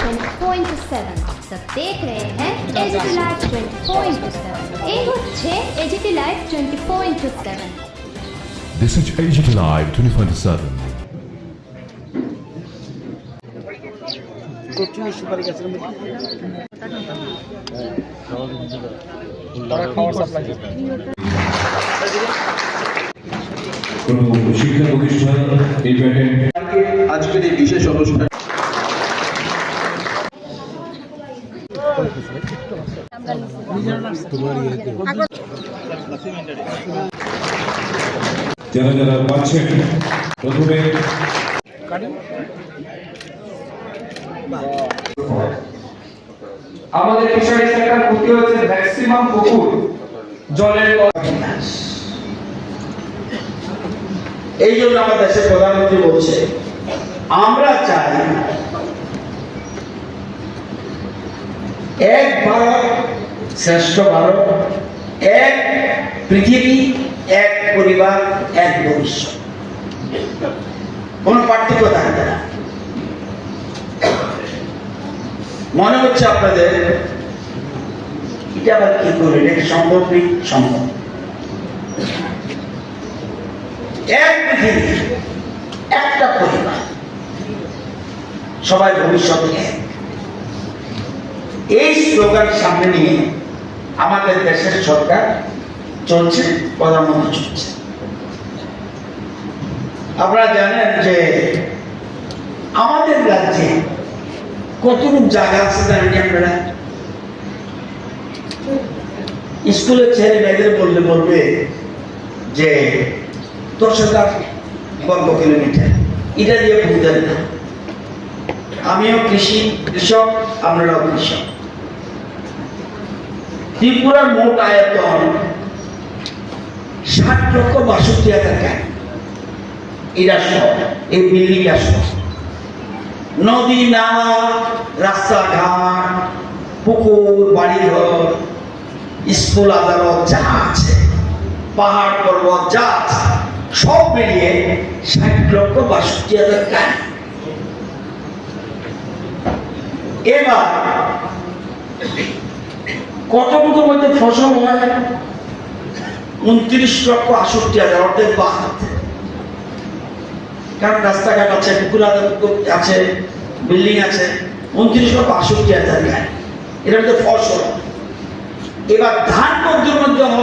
24 into 7 सब देख रहे हैं एजीटी लाइव 24 into 7 এই হচ্ছে A G T live 24 into 7 This is AGT Live 24 7. Kachori সুপারি গাছের মধ্যে তারা খাওয়ার সাপ্লাই কোনো শিক্ষা প্রতিষ্ঠান এই প্যাটেন্ট আজকের এই বিশেষ অনুষ্ঠান যারা যারা পাচ্ছেন প্রথমে আমাদের ফিশারি সেক্টর ক্ষতি হচ্ছে ম্যাক্সিমাম পুকুর জলের এই জন্য আমার দেশের প্রধানমন্ত্রী বলছে, আমরা চাই এক ভারত শ্রেষ্ঠ ভারত, এক পৃথিবী, এক পরিবার, এক ভবিষ্যৎ। কোন পার্থক্য থাকবে না? মনে হচ্ছে আপনাদের, এটা আবার কি করে? এটা সম্ভব নেই? সম্ভব। এক পৃথিবী, একটা পরিবার, সবাই ভবিষ্যৎ এক। এই স্লোগান সামনে নিয়ে আমাদের দেশের সরকার চলছে, প্রধানমন্ত্রী চলছে। আপনারা জানেন যে আমাদের রাজ্যে কতটুকু জায়গা আছে জানেন আপনারা? স্কুলের ছেলে মেয়েদের বললে বলবে যে দশ হাজার বর্গ কিলোমিটার। এটা দিয়ে বুঝতেন না। আমিও কৃষি কৃষক আপনারাও কৃষক। ত্রিপুরার মোট আয়তন ষাট লক্ষ বাষট্টি হাজার এরা সব এই বিল্ডিংটা সব। নদী, নালা, রাস্তাঘাট, পুকুর, বাড়িঘর স্কুল আদালত যা আছে, পাহাড় পর্বত যা আছে, সব মিলিয়ে ষাট লক্ষ বাষট্টি হাজার গাড়ি এবার, কতটুকুর মধ্যে ফসল হয়? উনত্রিশ লক্ষ আষট্টি হাজার, অর্ধেক বাদ কারণ রাস্তাঘাট আছে, পুকুর আছে, বিল্ডিং আছে, উনত্রিশ লক্ষ আষট্টি হাজার গাড়ি এটা হচ্ছে ফসল। এবার ধান কদ্দুর মধ্যে হয়?